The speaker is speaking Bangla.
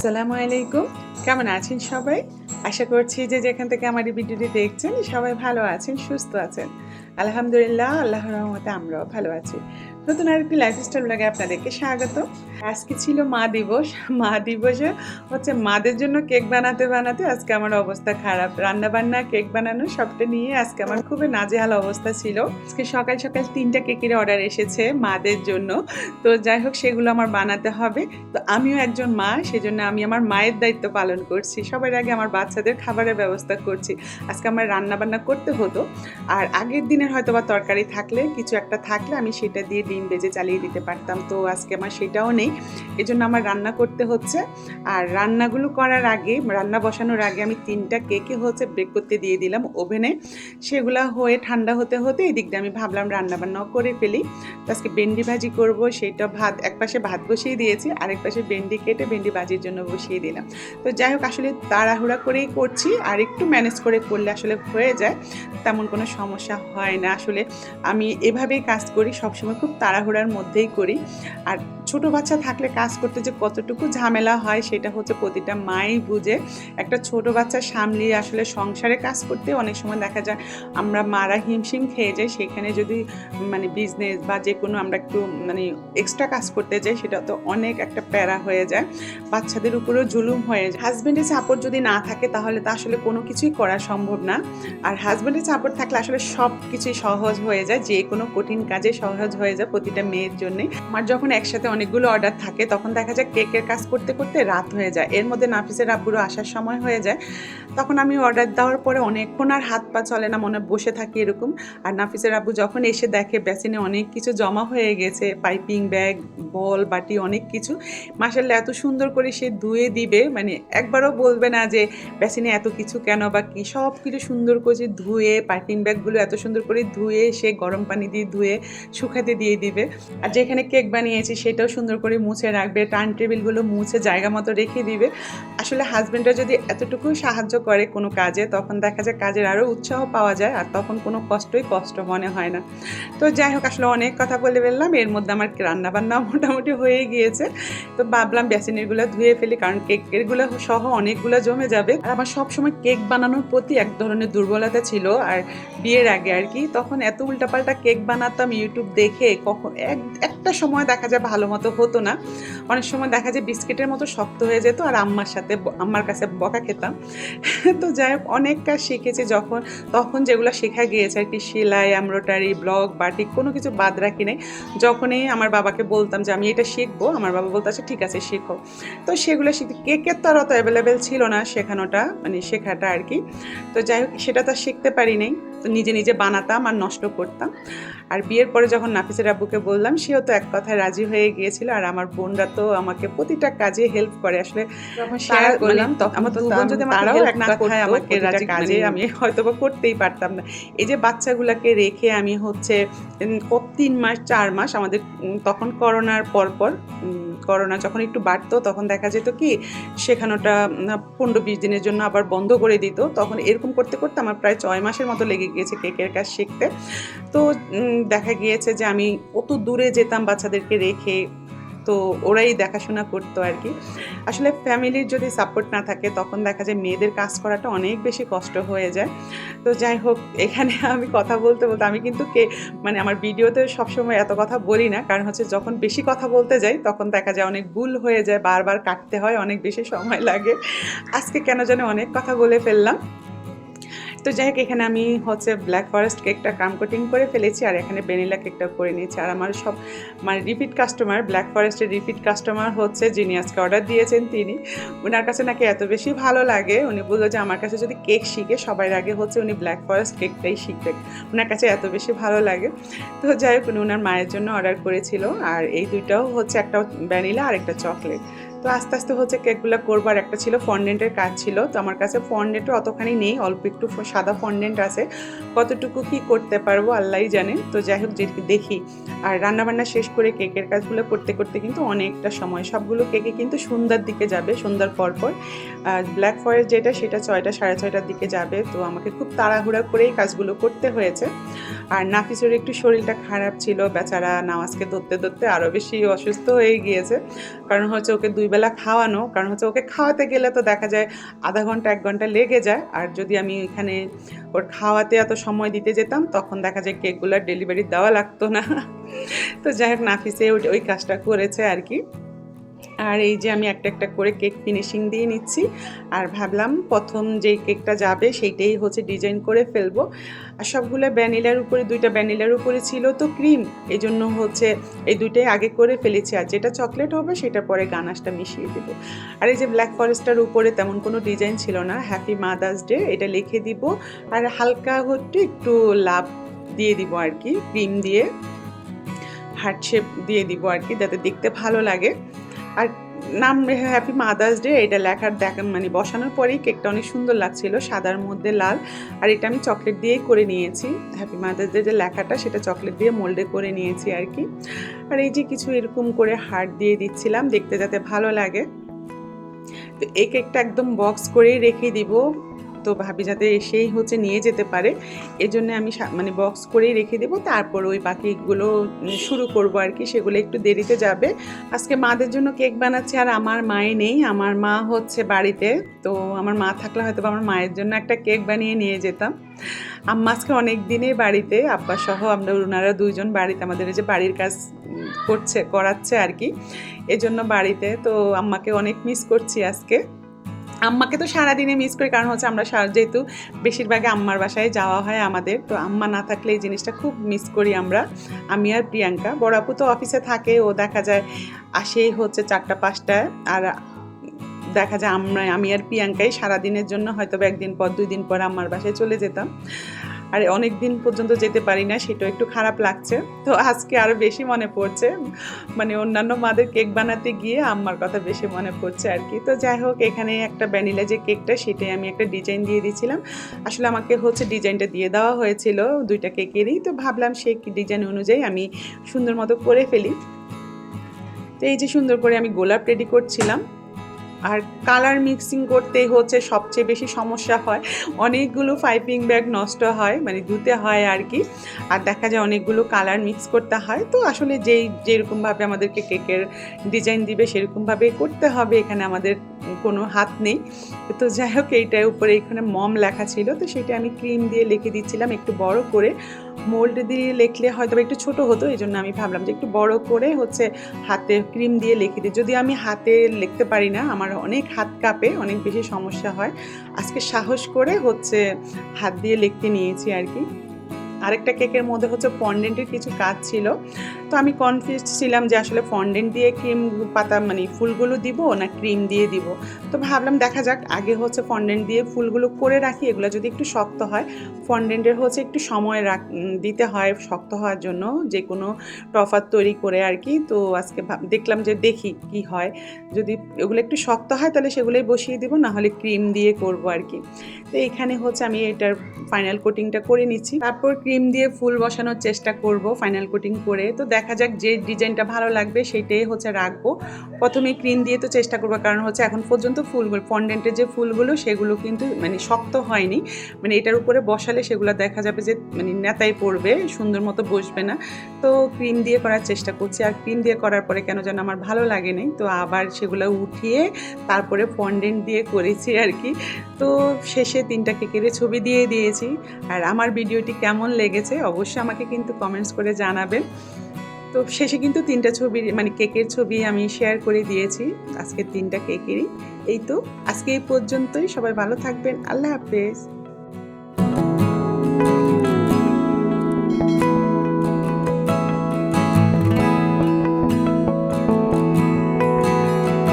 আসসালামু আলাইকুম। কেমন আছেন সবাই? আশা করছি যে যেখান থেকে আমার এই ভিডিওটি দেখছেন সবাই ভালো আছেন, সুস্থ আছেন। আলহামদুলিল্লাহ, আল্লাহর রহমতে আমরাও ভালো আছি। নতুন আরেকটি লাইফস্টাইল ব্লগে আপনাদেরকে স্বাগত। আজকে ছিল মা দিবস। মা দিবসে হচ্ছে মাদের জন্য কেক বানাতে বানাতে আজকে আমার অবস্থা খারাপ। রান্না বান্না কেক বানানো সবটা নিয়ে আজকে আমার খুবই নাজেহাল অবস্থা ছিল। আজকে সকাল সকাল তিনটা কেকের অর্ডার এসেছে মাদের জন্য। তো যাই হোক, সেগুলো আমার বানাতে হবে। তো আমিও একজন মা, সেজন্য আমি আমার মায়ের দায়িত্ব পালন করছি। সবার আগে আমার বাচ্চাদের খাবারের ব্যবস্থা করছি। আজকে আমার রান্না বান্না করতে হতো। আর আগের দিনের হয়তো বা তরকারি থাকলে, কিছু একটা থাকলে আমি সেটা দিয়ে ডিম বেজে চালিয়ে দিতে পারতাম। তো আজকে আমার সেটাও নেই। এজন্য আমার রান্না করতে হচ্ছে। আর রান্নাগুলো করার আগে, রান্না বসানোর আগে আমি তিনটা কেকে হচ্ছে ব্রেক করতে দিয়ে দিলাম ওভেনে। সেগুলা হয়ে ঠান্ডা হতে হতে এদিক দিয়ে আমি ভাবলাম রান্না বান্নাও করে ফেলি। তো আজকে ভেন্ডি ভাজি করব, সেটা ভাত, এক পাশে ভাত বসিয়ে দিয়েছি, আরেক পাশে ভেন্ডি কেটে ভেন্ডি ভাজির জন্য বসিয়ে দিলাম। তো যাই হোক, আসলে তাড়াহুড়া করেই করছি। আর একটু ম্যানেজ করে করলে আসলে হয়ে যায়, তেমন কোনো সমস্যা হয় না। আসলে আমি এভাবেই কাজ করি, সবসময় খুব তাড়াহুড়ার মধ্যেই করি। আর ছোট বাচ্চা থাকলে কাজ করতে যে কতটুকু ঝামেলা হয়, সেটা হচ্ছে প্রতিটা মাই বুঝে একটা ছোট বাচ্চা সামলিয়ে আসলে সংসারে কাজ করতে অনেক সময় দেখা যায় আমরা মারা হিমশিম খেয়ে যাই, সেখানে যদি মানে বিজনেস বা যে কোনো আমরা একটু মানে এক্সট্রা কাজ করতে যাই, সেটা তো অনেক একটা প্যারা হয়ে যায়, বাচ্চাদের উপরেও জুলুম হয়ে যায়। হাজব্যান্ডের সাপোর্ট যদি না থাকে তাহলে তো আসলে কোনো কিছুই করা সম্ভব না। আর হাজব্যান্ডের সাপোর্ট থাকলে আসলে সব কিছুই সহজ হয়ে যায় যে কোনো কঠিন কাজে সহজ হয়ে যায় প্রতিটা মেয়ের জন্যে। আমার যখন একসাথে অনেকগুলো অর্ডার থাকে, তখন দেখা যায় কেকের কাজ করতে করতে রাত হয়ে যায়। এর মধ্যে নাফিসের আব্বুরও আসার সময় হয়ে যায়। তখন আমি অর্ডার দেওয়ার পরে অনেকক্ষণ আর হাত পা চলে না, মনে বসে থাকি এরকম। আর নাফিসের আব্বু যখন এসে দেখে বেসিনে অনেক কিছু জমা হয়ে গেছে পাইপিং ব্যাগ বল বাটি, অনেক কিছু মাসাল্লাহ এত সুন্দর করে সে ধুয়ে দিবে মানে একবারও বলবে না যে বেসিনে এত কিছু কেন বা কি, সব কিছু সুন্দর করে ধুয়ে পাইপিং ব্যাগগুলো এত সুন্দর করে ধুয়ে, সে গরম পানি দিয়ে ধুয়ে, শুকাতে দিয়ে দিবে। আর যেখানে কেক বানিয়েছি সেটাও সুন্দর করে মুছে রাখবে টার্ন টেবিলগুলো মুছে জায়গা মতো রেখে দিবে। আসলে হাজব্যান্ডরা যদি এতটুকু সাহায্য করে কোনো কাজে, তখন দেখা যায় কাজের আরও উৎসাহ পাওয়া যায় আর তখন কোনো কষ্টই কষ্ট মনে হয় না। তো যাই হোক, আসলে অনেক কথা বলে ফেললাম। এর মধ্যে আমার রান্নাবান্না মোটামুটি হয়ে গিয়েছে। তো ভাবলাম বেসিনেরগুলো ধুয়ে ফেলি, কারণ কেকেরগুলো সহ অনেকগুলো জমে যাবে। আর আমার সবসময় কেক বানানোর প্রতি এক ধরনের দুর্বলতা ছিল আর বিয়ের আগে আর কি। তখন এত উল্টাপাল্টা কেক বানাতাম ইউটিউব দেখে কখন এক, একটা সময় দেখা যায় ভালো মতো হতো না। অনেক সময় দেখা যায় বিস্কিটের মতো শক্ত হয়ে যেত আর আম্মার সাথে আম্মার কাছে বকা খেতাম। তো যাই হোক, অনেক কাজ শিখেছি যখন, তখন যেগুলো শেখা গিয়েছে আর কি, সেলাই, এমব্রয়ডারি ব্লগ বাটিক কোনো কিছু বাদ রাখি নাই। যখনই আমার বাবাকে বলতাম যে, আমি এটা শিখব, আমার বাবা বলতো আচ্ছা ঠিক আছে, শেখো। তো সেগুলো শিখতে কেকের তো আর অত অ্যাভেলেবেল ছিল না শেখানোটা মানে শেখাটা আর কি। তো যাই হোক, সেটা তো শিখতে পারি নাই। তো নিজে নিজে বানাতাম আর নষ্ট করতাম। আর বিয়ের পরে যখন নাফিসের আব্বুকে বললাম, সেও তো এক কথায় রাজি হয়ে গিয়েছিল আর আমার বোনরা তো আমাকে প্রতিটা কাজে হেল্প করে। আসলে যখন শেয়ার করলাম মানে তখন যদি আমাকে তারাও এক না কথায় আমাকে রাজি কাজে মানে- আমি হয়তো বা করতেই পারতাম না। এই যে বাচ্চাগুলোকে রেখে আমি হচ্ছে তিন মাস চার মাস আমাদের তখন করোনার পর পর উম, করোনা যখন একটু বাড়তো তখন দেখা যেত কি শেখানোটা পনেরো বিশ দিনের জন্য আবার বন্ধ করে দিত। তখন এরকম করতে করতে আমার প্রায় ছয় মাসের মতো লেগে গিয়েছে কেকের কাজ শিখতে। তো দেখা গিয়েছে যে আমি কত দূরে যেতাম বাচ্চাদেরকে রেখে তো ওরাই দেখাশোনা করতো আর কি। আসলে ফ্যামিলির যদি সাপোর্ট না থাকে, তখন দেখা যায় মেয়েদের কাজ করাটা অনেক বেশি কষ্ট হয়ে যায়। তো যাই হোক, এখানে আমি কথা বলতে বলতে আমি কিন্তু কে মানে আমার ভিডিওতে সবসময় এত কথা বলি না। কারণ হচ্ছে যখন বেশি কথা বলতে যাই, তখন দেখা যায় অনেক ভুল হয়ে যায়, বারবার কাটতে হয়, অনেক বেশি সময় লাগে। আজকে কেন জানি অনেক কথা বলে ফেললাম। তো যাই হোক, এখানে আমি হচ্ছে ব্ল্যাক ফরেস্ট কেকটা কাম কোটিং করে ফেলেছি আর এখানে ভ্যানিলা কেকটা করে নিয়েছি। আর আমার সব মানে রিপিট কাস্টমার ব্ল্যাক ফরেস্টের রিপিট কাস্টমার হচ্ছে যিনি আজকে অর্ডার দিয়েছেন তিনি। ওনার কাছে নাকি এত বেশি ভালো লাগে। উনি বলল যে, আমার কাছে যদি কেক শিখে সবার আগে হচ্ছে উনি ব্ল্যাক ফরেস্ট কেকটাই শিখবেন। ওনার কাছে এত বেশি ভালো লাগে। তো যাই হোক, উনি ওনার মায়ের জন্য অর্ডার করেছিল। আর এই দুইটাও হচ্ছে একটা ভ্যানিলা আর একটা চকলেট তো আস্তে আস্তে হচ্ছে কেকগুলো করবার একটা ছিল ফন্ডেন্টের কাজ ছিল। তো আমার কাছে ফন্ডেন্টও অতখানি নেই, অল্প একটু সাদা ফন্ডেন্ট আছে। কতটুকু কি করতে পারব আল্লাহই জানে। তো যাই হোক যে দেখি। আর রান্নাবান্না শেষ করে কেকের কাজগুলো করতে করতে কিন্তু অনেকটা সময়। সবগুলো কেকে কিন্তু সন্ধ্যার দিকে যাবে, সন্ধ্যার পর পর। ব্ল্যাক ফরেস্ট যেটা, সেটা ছয়টা, সাড়ে ছয়টার দিকে যাবে। তো আমাকে খুব তাড়াহুড়া করেই কাজগুলো করতে হয়েছে। আর নাফিসের একটু শরীরটা খারাপ ছিল, বেচারা নামাজকে ধরতে ধরতে আরও বেশি অসুস্থ হয়ে গিয়েছে। কারণ হচ্ছে ওকে দুই বেলা খাওয়ানো, কারণ হচ্ছে ওকে খাওয়াতে গেলে তো দেখা যায় আধা ঘণ্টা, এক ঘণ্টা লেগে যায়। আর যদি আমি এখানে ওর খাওয়াতে এত সময় দিতে যেতাম, তখন দেখা যায় কেকগুলোর ডেলিভারি দেওয়া লাগতো না। তো যাই হোক, নাফিসে ওই কাজটা করেছে আর কি। আর এই যে আমি একটা একটা করে কেক ফিনিশিং দিয়ে নিচ্ছি। আর ভাবলাম প্রথম যেই কেকটা যাবে সেইটাই হচ্ছে ডিজাইন করে ফেলব। আর সবগুলো ভ্যানিলার উপরে, দুইটা ভ্যানিলার উপরে ছিল তো ক্রিম এই জন্য হচ্ছে এই দুইটাই আগে করে ফেলেছি। আর যেটা চকলেট হবে সেটা পরে গানাশটা মিশিয়ে দেব। আর এই যে ব্ল্যাক ফরেস্টার উপরে তেমন কোনো ডিজাইন ছিল না। হ্যাপি মাদার্স ডে এটা লিখে দিব। আর হালকা হচ্ছে একটু লাভ দিয়ে দিব আর কি। ক্রিম দিয়ে হার্ট শেপ দিয়ে দিব আর কি, যাতে দেখতে ভালো লাগে। আর নাম হ্যাপি মাদার্স ডে এটা লেখার দেখা মানে বসানোর পরেই কেকটা অনেক সুন্দর লাগছিল, সাদার মধ্যে লাল। আর এটা আমি চকলেট দিয়েই করে নিয়েছি। হ্যাপি মাদার্স ডে যে লেখাটা, সেটা চকলেট দিয়ে মোল্ডে করে নিয়েছি আর কি। আর এই যে কিছু এরকম করে হার্ট দিয়ে দিচ্ছিলাম, দেখতে যাতে ভালো লাগে। তো এই কেকটা একদম বক্স করেই রেখে দিব। তো ভাবি যাতে এসেই হচ্ছে নিয়ে যেতে পারে। এজন্য আমি মানে বক্স করেই রেখে দেবো। তারপর ওই বাকিগুলো শুরু করব আর কি। সেগুলো একটু দেরিতে যাবে। আজকে মাদের জন্য কেক বানাচ্ছি আর আমার মায়ে নেই। আমার মা হচ্ছে বাড়িতে। তো আমার মা থাকলে হয়তো আমার মায়ের জন্য একটা কেক বানিয়ে নিয়ে যেতাম। আম্মা আজকে অনেক দিনই বাড়িতে। আব্বা সহ আমরা ওনারা দুইজন বাড়িতে। আমাদের যে বাড়ির কাজ করছে, করাচ্ছে আর কি। এজন্য বাড়িতে। তো আম্মাকে অনেক মিস করছি আজকে। আম্মাকে তো সারাদিনে মিস করি, কারণ হচ্ছে আমরা যেহেতু বেশিরভাগই আম্মার বাসায় যাওয়া হয় আমাদের, তো আম্মা না থাকলে এই জিনিসটা খুব মিস করি আমরা, আমি আর প্রিয়াঙ্কা। বড় আপু তো অফিসে থাকে, ও দেখা যায় আসেই হচ্ছে চারটা পাঁচটায় আর দেখা যায় আমরা আমি আর প্রিয়াঙ্কাই সারাদিনের জন্য হয়তো একদিন পর, দুই দিন পর আম্মার বাসায় চলে যেতাম। আর অনেক দিন পর্যন্ত যেতে পারি না, সেটাও একটু খারাপ লাগছে। তো আজকে আরও বেশি মনে পড়ছে। মানে অন্যান্য মাদের কেক বানাতে গিয়ে আম্মার কথা বেশি মনে পড়ছে আর কি। তো যাই হোক, এখানে একটা ভ্যানিলা যে কেকটা, সেটাই আমি একটা ডিজাইন দিয়ে দিয়েছিলাম। আসলে আমাকে হচ্ছে ডিজাইনটা দিয়ে দেওয়া হয়েছিল দুইটা কেকেরই। তো ভাবলাম সেই ডিজাইন অনুযায়ী আমি সুন্দর মতো করে ফেলি। তো এই যে সুন্দর করে আমি গোলাপ রেডি করছিলাম। আর কালার মিক্সিং করতে হচ্ছে, সবচেয়ে বেশি সমস্যা হয়। অনেকগুলো পাইপিং ব্যাগ নষ্ট হয় মানে ধুতে হয় আর কি। আর দেখা যায় অনেকগুলো কালার মিক্স করতে হয়। তো আসলে যেই, যেরকমভাবে আমাদেরকে কেকের ডিজাইন দিবে, সেরকমভাবে করতে হবে। এখানে আমাদের কোনো হাত নেই। তো যাই হোক, এইটার উপরে এখানে মম লেখা ছিল। তো সেটা আমি ক্রিম দিয়ে লিখে দিচ্ছিলাম, একটু বড় করে। মোল্ড দিয়ে লেখলে হয়তো একটু ছোট হতো, এই জন্য আমি ভাবলাম যে একটু বড় করে হচ্ছে হাতে ক্রিম দিয়ে লিখে দিই। যদি আমি হাতে লিখতে পারি না, আমার অনেক হাত কাঁপে, অনেক বেশি সমস্যা হয়। আজকে সাহস করে হচ্ছে হাত দিয়ে লিখতে নিয়েছি আর কি। আরেকটা কেকের মধ্যে হচ্ছে ফন্ডেন্টের কিছু কাজ ছিল। তো আমি কনফিউজ ছিলাম যে আসলে ফন্ডেন্ট দিয়ে ক্রিম পাতা মানে ফুলগুলো দিব না ক্রিম দিয়ে দিব। তো ভাবলাম দেখা যাক, আগে হচ্ছে ফন্ডেন্ট দিয়ে ফুলগুলো করে রাখি, এগুলো যদি একটু শক্ত হয়। ফন্ডেন্টের হচ্ছে একটু সময় রাখ দিতে হয় শক্ত হওয়ার জন্য যে কোনো টফার তৈরি করে আর কি। তো আজকে দেখলাম যে দেখি কি হয়। যদি এগুলো একটু শক্ত হয় তাহলে সেগুলোই বসিয়ে দিব, না হলে ক্রিম দিয়ে করব আর কি। তো এখানে হচ্ছে আমি এটার ফাইনাল কোটিংটা করে নিচ্ছি। তারপর দিয়ে ফুল বসানোর চেষ্টা করব ফাইনাল কোটিং করে। তো দেখা যাক যে ডিজাইনটা ভালো লাগবে সেইটাই হচ্ছে রাখব। প্রথমে ক্রিম দিয়ে তো চেষ্টা করব, কারণ হচ্ছে এখন পর্যন্ত ফুলগুলো ফন্ডেন্টের যে ফুলগুলো সেগুলো কিন্তু মানে শক্ত হয়নি। মানে এটার উপরে বসালে সেগুলো দেখা যাবে যে মানে নেতায় পড়বে, সুন্দর মতো বসবে না। তো ক্রিম দিয়ে করার চেষ্টা করছি, আর ক্রিম দিয়ে করার পরে কেন যেন আমার ভালো লাগে লাগেনি তো আবার সেগুলো উঠিয়ে তারপরে ফন্ডেন্ট দিয়ে করেছি আর কি। তো শেষে তিনটা কেকের ছবি দিয়ে দিয়েছি। আর আমার ভিডিওটি কেমন লেগেছে, অবশ্যই আমাকে কিন্তু কমেন্টস করে জানাবেন। তো শেষে কিন্তু তিনটা ছবি মানে কেকের ছবি আমি শেয়ার করে দিয়েছি, আজকের তিনটা কেকেরই। এই তো, আজকে এই পর্যন্তই, সবাই ভালো থাকবেন, আল্লাহ হাফেজ।